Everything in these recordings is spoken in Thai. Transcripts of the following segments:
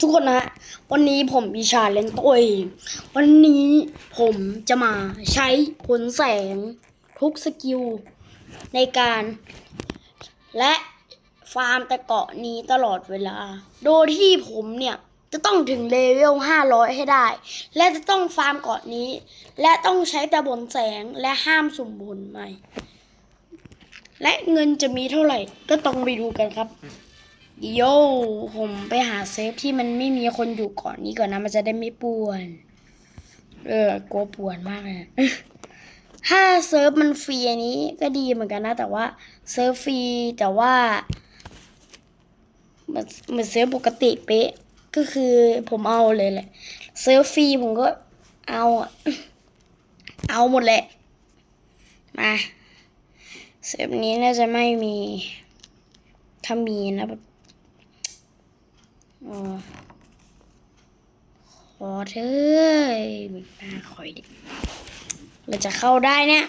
ทุกคนนะฮะวันนี้ผมมีชาเลนจ์ตัวเองวันนี้ผมจะมาใช้ผลแสงทุกสกิลในการ และฟาร์มแต่เกาะนี้ตลอดเวลา โดยที่ผมเนี่ยจะต้องถึงเลเวล 500 ให้ได้ และจะต้องฟาร์มเกาะนี้ และต้องใช้แต่บนแสงและห้ามสุ่มบุญใหม่ และเงินจะมีเท่าไหร่ก็ต้องไปดูกันครับ โย่ผมไปหาเซฟที่มันไม่มีคนอยู่ก่อนนี้ก่อนนะ มันจะได้ไม่ป่วน เออกลัวป่วนมากเลยถ้าเซิร์ฟมันฟรีอันนี้ก็ดีเหมือนกันนะ แต่ว่าเซิร์ฟฟรีแต่ว่าเหมือนเหมือนเซิร์ฟปกติเป๊ะก็คือผมเอาเลยแหละเซิร์ฟฟรีผมก็เอาเอาหมดแหละ มาเซิร์ฟนี้น่าจะไม่มีถ้ามีนะ ขอเธอะมีตาคอยดิเราจะเข้าได้เนี่ย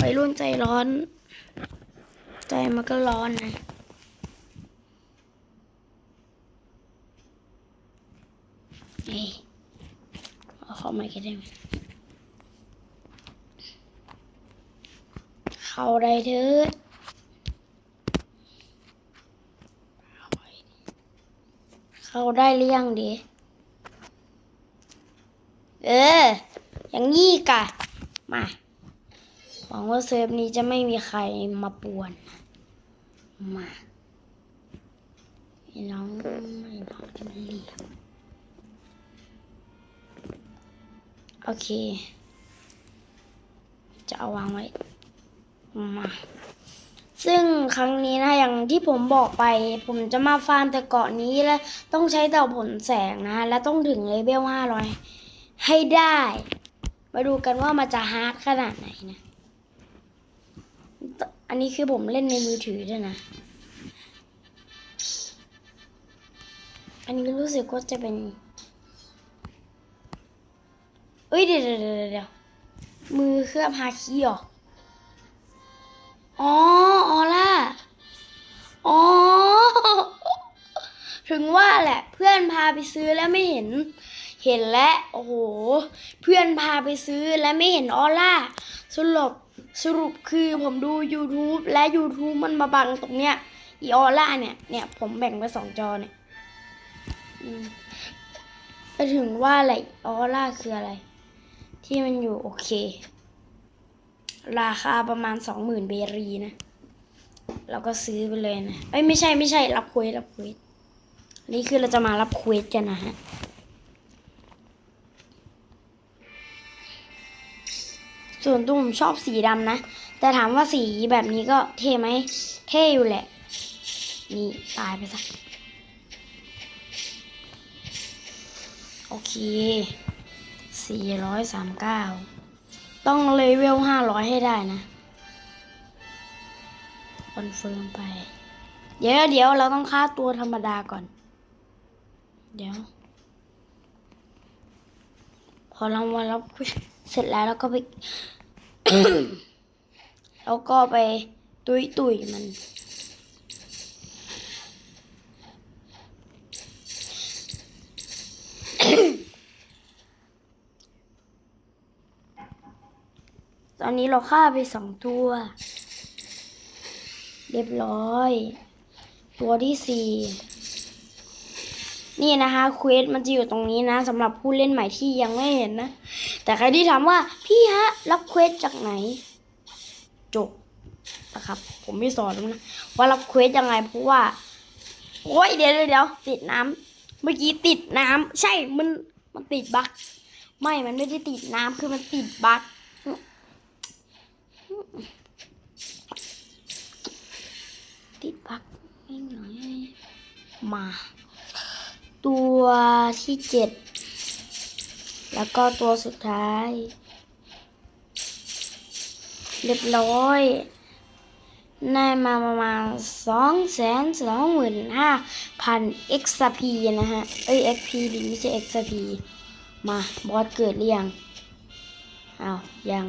วัยรุ่นใจร้อน ใจมันก็ร้อนนะนี่เอาเข้ามาก็ได้ไหมเข้าได้เถิด เข้าได้หรือยังดี เออ อย่างนี้กะ มา หวังว่าเซิร์ฟนี้จะไม่มีใครมาป่วน มาไอ้น้องไม่น้องที่มันเหลียมโอเค จะเอาวางไว้ มา ซึ่งครั้งนี้นะอย่างที่ผมบอกไป ผมจะมาฟาร์มแต่เกาะนี้และต้องใช้เต่าผลแสงนะ และต้องถึงเลเวลห้าร้อยให้ได้ มาดูกันว่ามันจะฮาร์ดขนาดไหนนะ อันนี้คือผมเล่นในมือถือด้วยนะ อันนี้รู้สึกว่าจะเป็นเอ้ยเดี๋ยวเดี๋ยวเดี๋ยวมือเคลือบฮาคีเหรอ อ๋อ ออล่า อ๋อ ถึงว่าแหละ เพื่อนพาไปซื้อแล้วไม่เห็น เห็นแล้วโอ้โห เพื่อนพาไปซื้อแล้วไม่เห็นออล่า สรุป สรุปคือผมดู YouTube และ YouTube มันมาบังตรงเนี้ย อีออล่าเนี่ย เนี่ย ผมแบ่งไปสองจอเนี่ยอืมไปถึงว่าอะไรออล่าคืออะไร ที่มันอยู่โอเค ราคาประมาณสองหมื่นเบรีนะ เราก็ซื้อไปเลยนะเอ้ยไม่ใช่ไม่ใช่รับควสรับควสนี่คือเราจะมารับควสกันนะฮะส่วนตัวมชอบสีดำนะ แต่ถามว่าสีแบบนี้ก็เท่ไหม เท่อยู่แหละ นี่ ตายไปซะโอเคสี่ร้อยสามเก้า ต้องเลเวลห้าร้อยให้ได้นะ คอนเฟิร์มไป เดี๋ยวเดี๋ยวเราต้องฆ่าตัวธรรมดาก่อน เดี๋ยว พอรางวัลเราเสร็จแล้วเราก็ไป แล้วก็ไปตุยตุยมัน อนนี้เราฆ่าไปสองตัว เรียบร้อย ตัวที่สี่นี่นะคะเควสมันจะอยู่ตรงนี้นะสำหรับผู้เล่นใหม่ที่ยังไม่เห็นนะ แต่ใครที่ถามว่าพี่ฮะรับเควสจากไหน จบนะครับ ผมไม่สอนแล้วนะว่ารับเควสยังไงเพราะว่า โอ้ยเดี๋ยวเดี๋ยวเดี๋ยวติดน้ำเมื่อกี้ติดน้ำใช่มันมันติดบั๊กไม่มันไม่ได้ติดน้ำคือมันติดบั๊ก ติดบักนิดหน่อย มา ตัวที่เจ็ดแล้วก็ตัวสุดท้าย เรียบร้อยได้มาประมาณสองแสนสองหมื่นห้าพัน XP นะฮะ เอ้ย XP ดีไม่ใช่ XP มา บอสเกิดหรือยังอ้าวยัง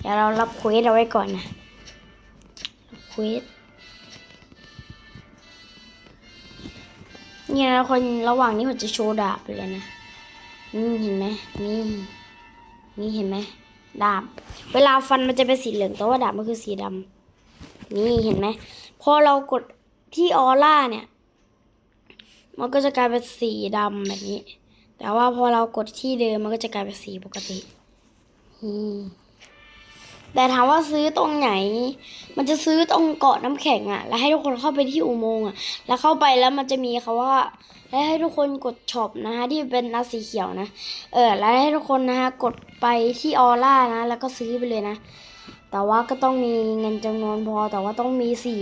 เดี๋ยวเรารับเควสเอาไว้ก่อนนะรับเควส เนี่ยนะคนระหว่างนี้ผมจะโชว์ดาบไปเลยนะ นี่เห็นไหมนี่ นี่เห็นไหมดาบ เวลาฟันมันจะเป็นสีเหลืองแต่ว่าดาบมันคือสีดำนี่เห็นไหมพอเรากดที่ออร่าเนี่ย มันก็จะกลายเป็นสีดำแบบนี้ แต่ว่าพอเรากดที่เดิมมันก็จะกลายเป็นสีปกติอืม แต่ถามว่าซื้อตรงไหน มันจะซื้อตรงเกาะน้ำแข็งอะแล้วให้ทุกคนเข้าไปที่อุโมงค์อะแล้วเข้าไปแล้วมันจะมีคาว่า และให้ทุกคนกดช็อปนะคะที่เป็นนัดสีเขียวนะ เออ แล้วให้ทุกคนนะคะกดไปที่ออร่านะ แล้วก็ซื้อไปเลยนะ แต่ว่าก็ต้องมีเงินจำนวนพอ แต่ว่าต้องมีสี่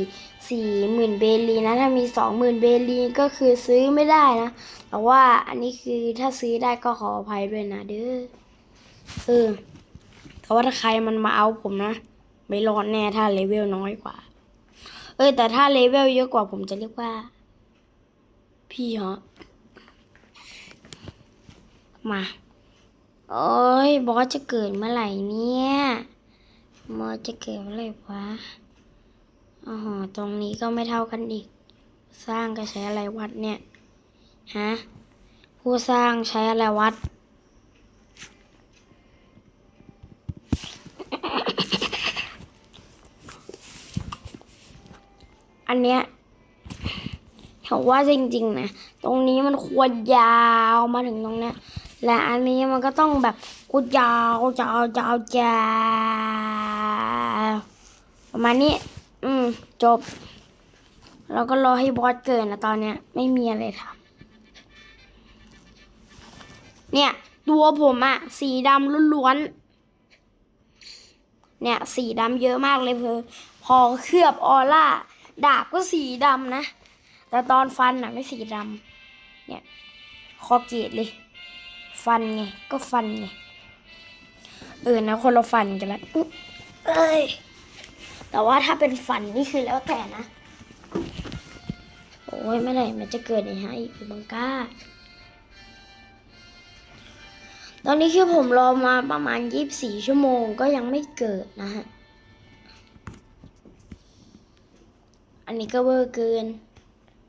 สี่หมื่นเบลีนะ ถ้ามีสองหมื่นเบลีก็คือซื้อไม่ได้นะ แต่ว่าอันนี้คือถ้าซื้อได้ก็ขออภัยด้วยนะเด้อ เออ แต่ว่าถ้าใครมันมาเอาผมนะ ไม่รอดแน่ถ้าเลเวลน้อยกว่า เออแต่ถ้าเลเวลเยอะกว่าผมจะเรียกว่า พี่ฮะมา โอ้ยบอสจะเกิดเมื่อไหร่เนี่ยบอสจะเกิดเมื่อไหร่วะอ๋อตรงนี้ก็ไม่เท่ากันอีก สร้างก็ใช้อะไรวัดเนี่ย ฮะ ผู้สร้างใช้อะไรวัด อันเนี้ยเขาว่าจริง ๆ นะ ตรงนี้มันควรยาวมาถึงตรงเนี้ยและอันนี้มันก็ต้องแบบกูยาวยาวยาวยาวประมาณนี้ อืม จบแล้วก็รอให้บอสเกิดนะตอนเนี้ย ไม่มีอะไรทำเนี่ย ตัวผมอะสีดำล้วนๆเนี่ย สีดำเยอะมากเลยเพอพอเคลือบออร่า ดาบก็สีดำนะ แต่ตอนฟันอะไม่สีดำเนี่ยคอเกตเลย ฟันไง ก็ฟันไง เออนะคนละฟันกันล้วอุ๊ยเอ้ย แต่ว่าถ้าเป็นฟันนี่คือแล้วแต่นะ โอ้ยไม่ได้มันจะเกิดไอ้ฮะอีกบังก้า ตอนนี้คือผมรอมาประมาณยี่สิบสี่ชั่วโมงก็ยังไม่เกิดนะฮะ อันนี้ก็เวอร์เกิน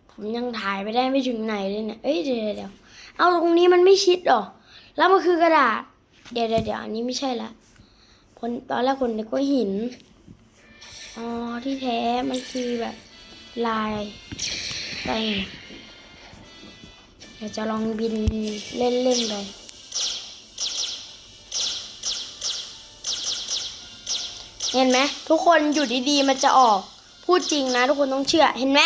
ผมยังถ่ายไปได้ไม่ถึงไหนเลยเนี่ย เอ้ยเดี๋ยวเดี๋ยวเอาตรงนี้มันไม่ชิดหรอ แล้วมันคือกระดาษ เดี๋ยวเดี๋ยวเดี๋ยวอันนี้ไม่ใช่ละคนตอนแรกคนนึกว่าหิน อ๋อที่แท้มันคือแบบลายแต่งเดี๋ยวจะลองบินเล่นๆไปเห็นไหมทุกคนอยู่ดีๆมันจะออก พูดจริงนะทุกคนต้องเชื่อเห็นไหม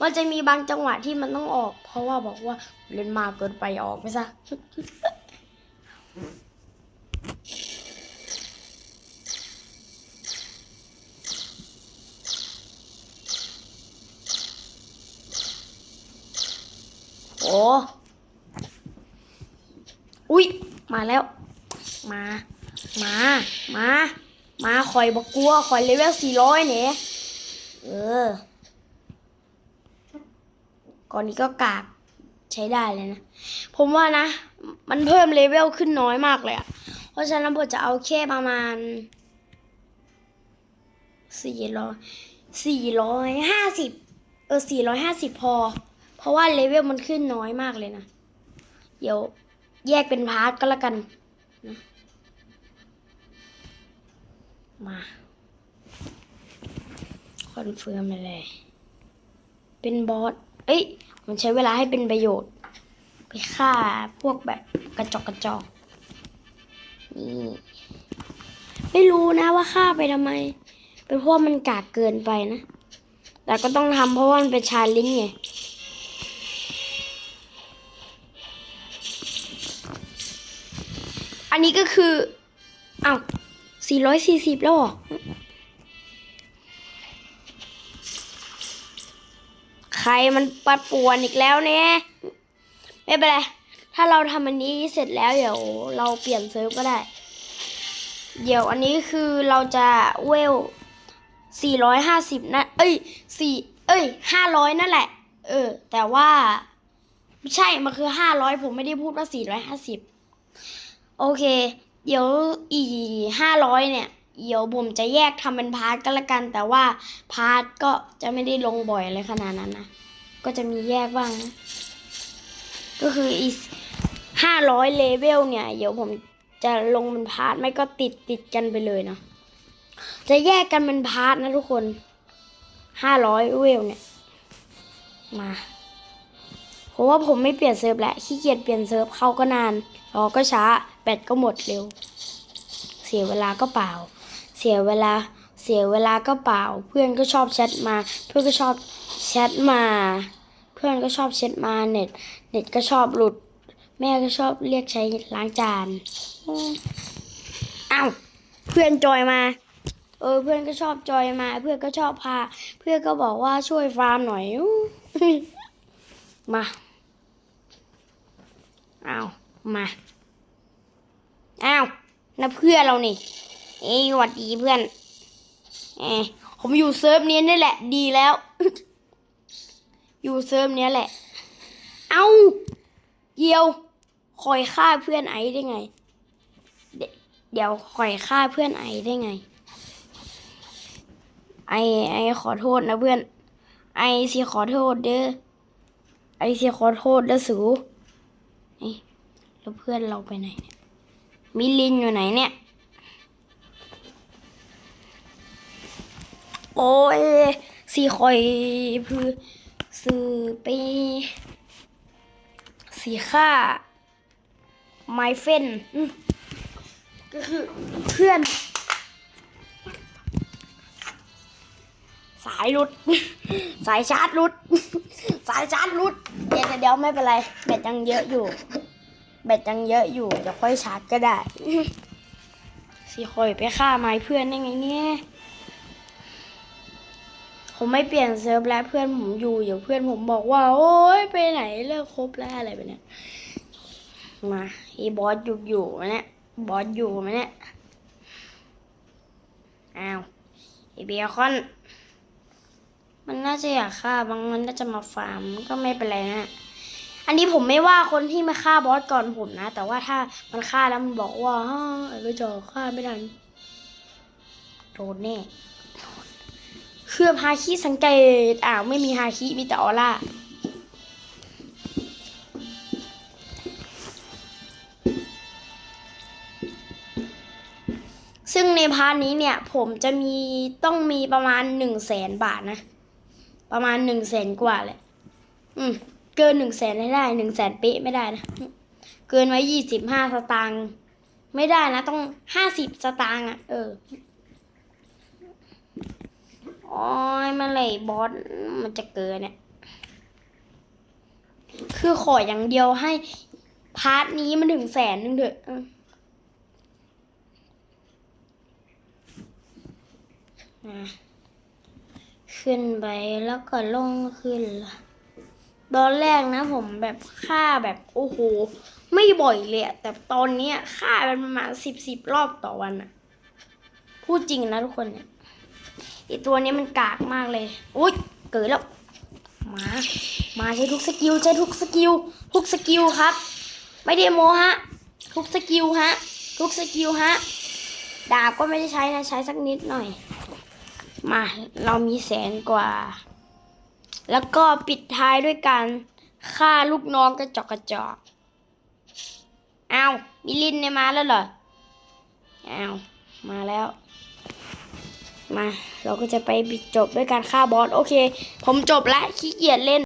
มันจะมีบางจังหวะที่มันต้องออก เพราะว่าบอกว่าเล่นมากเกินไปออกไปซะโอ้อุ๊ยมาแล้ว มา มา มา มาคอยบอกกลัวคอยเลเวลสี่ร้อยเนี่ย เออ ก่อนนี้ก็กากใช้ได้เลยนะ ผมว่านะ มันเพิ่มเลเวลขึ้นน้อยมากเลยอะเพราะฉะนั้นผมจะเอาแค่ประมาณสี่ร้อยสี่ร้อยห้าสิบเออสี่ร้อยห้าสิบพอ เพราะว่าเลเวลมันขึ้นน้อยมากเลยนะ เดี๋ยวแยกเป็นพาร์ทก็แล้วกันนะมา คอนเฟิร์มไปเลย เป็นบอส เอ้ย มันใช้เวลาให้เป็นประโยชน์ ไปฆ่าพวกแบบกระจอกกระจอก นี่ ไม่รู้นะว่าฆ่าไปทำไม เป็นเพราะมันกากเกินไปนะ แต่ก็ต้องทำเพราะว่ามันเป็นชาลินไงอันนี้ก็คืออ้าวสี่ร้อยสี่สิบแล้วหรอ ใครมันปัดป่วนอีกแล้วเนี่ยไม่เป็นไร ถ้าเราทำอันนี้เสร็จแล้วเดี๋ยวเราเปลี่ยนเซิร์ฟก็ได้ เดี๋ยวอันนี้คือเราจะเวลสี่ร้อยห้าสิบนะ เอ้ยสี่เอ้ยห้าร้อยนั่นแหละ เออ แต่ว่า ไม่ใช่ มันคือห้าร้อยผมไม่ได้พูดว่าสี่ร้อยห้าสิบโอเค เดี๋ยวอีห้าร้อยเนี่ย เดี๋ยวผมจะแยกทำเป็นพาร์ทก็แล้วกัน แต่ว่าพาร์ทก็จะไม่ได้ลงบ่อยอะไรขนาดนั้นนะ ก็จะมีแยกบ้าง ก็คืออีห้าร้อยเลเวลเนี่ย เดี๋ยวผมจะลงเป็นพาร์ทไม่ก็ติดติดกันไปเลยเนาะ จะแยกกันเป็นพาร์ทนะทุกคนห้าร้อยเวลเนี่ย มาผมว่าผมไม่เปลี่ยนเซิร์ฟแล้วขี้เกียจเปลี่ยนเซิร์ฟเข้าก็นานรอก็ช้า แบตก็หมดเร็ว เสียเวลาก็เปล่า สียเวลา เสียเวลาก็เปล่า เพื่อนก็ชอบแชทมา เพื่อนก็ชอบแชทมา เพื่อนก็ชอบแชทมาเน็ต เน็ตก็ชอบหลุด แม่ก็ชอบเรียกใช้ล้างจานอ้าวเพื่อนจอยมา เออ เพื่อนก็ชอบจอยมา เพื่อนก็ชอบพา เพื่อนก็บอกว่าช่วยฟาร์มหน่อยอมาอ้าวมาอ้าวนะเพื่อนเรานี่ เอ้ยสวัสดีเพื่อนเอ้ยผมอยู่เซิร์ฟนี้นี่แหละ ดีแล้ว อยู่เซิร์ฟเนี้ยแหละ เอ้าเดียวคอยฆ่าเพื่อนไอ้ได้ไง เดี๋ยวคอยฆ่าเพื่อนไอ้ได้ไง ไอไอขอโทษนะเพื่อน ไอสิขอโทษเด้อ ไอสิขอโทษเด้อสูเอ้แล้วเพื่อนเราไปไหนเนี่ย มิลินอยู่ไหนเนี่ย อ้ยสีคอยพือสื่อไปสีค่า my friend อืมก็คือเพื่อน สายรุด สายชาร์จรุด สายชาร์จรุด เดี๋ยวเดี๋ยวไม่เป็นไร แบตยังเยอะอยู่ แบตยังเยอะอยู่เดี๋ยวค่อยชาร์จก็ได้ สีคอยไปฆ่าไม้เพื่อนได้ไงเนี่ย ผมไม่เปลี่ยนเซิร์ฟแล้วเพื่อนผมอยู่เดี๋ยวเพื่อนผมบอกว่า โอ๊ยไปไหนเลิกคบแล้วอะไรไปเนี่ยมาอ้บอสอยู่อยู่ไหมเนี่ยบอสอยู่ไหมเนี่ยอ้าวไอ้เบียคอน มันน่าจะอยากฆ่าบางมันน่าจะมาฟาร์มก็ไม่เป็นไรนะอันนี้ผมไม่ว่าคนที่มาฆ่าบอสก่อนผมนะ แต่ว่าถ้ามันฆ่าแล้วมันบอกว่าฮ่าไอ้กระจอกฆ่าไม่ทันโดนแน่ เคลือบฮาคิสังเกตอ้าวไม่มีฮาคิมีแต่ออร่าซึ่งในพาร์ทนี้เนี่ย ผมจะมีต้องมีประมาณหนึ่งแสนบาทนะ ประมาณหนึ่งแสนกว่าเลย อืม เกินหนึ่งแสนให้ได้หนึ่งแสนเป๊ะไม่ได้นะ เกินไว้ยี่สิบห้าสตางค์ไม่ได้นะ ต้องห้าสิบสตางค์อะ เออ โอ้ยเมื่อไหร่บอสมันจะเกินเนี่ย คือขออย่างเดียวให้พาร์ทนี้มันถึงแสนนึงเถอะเอออะขึ้นไปแล้วก็ลงขึ้นละตอนแรกนะผมแบบฆ่าแบบโอ้โห ไม่บ่อยเลยแต่ตอนเนี้ยฆ่าเป็นประมาณสิบสิบรอบต่อวันอะพูดจริงนะทุกคนเนี่ย ไอตัวนี้มันกากมากเลยอุ้ยเกิดแล้ว มา มาใช้ทุกสกิลใช้ทุกสกิลทุกสกิลครับ ไม่ได้โมฮะ ทุกสกิลฮะ ทุกสกิลฮะ ดาบก็ไม่ได้ใช้นะใช้สักนิดหน่อย มาเรามีแสนกว่า แล้วก็ปิดท้ายด้วยการฆ่าลูกน้องกระจอกกระจอกอ้าวมิลินเนี่ยมาแล้วเหรออ้าวมาแล้ว มา เราก็จะไปปิดจบด้วยการฆ่าบอส โอเค ผมจบละขี้เกียจเล่น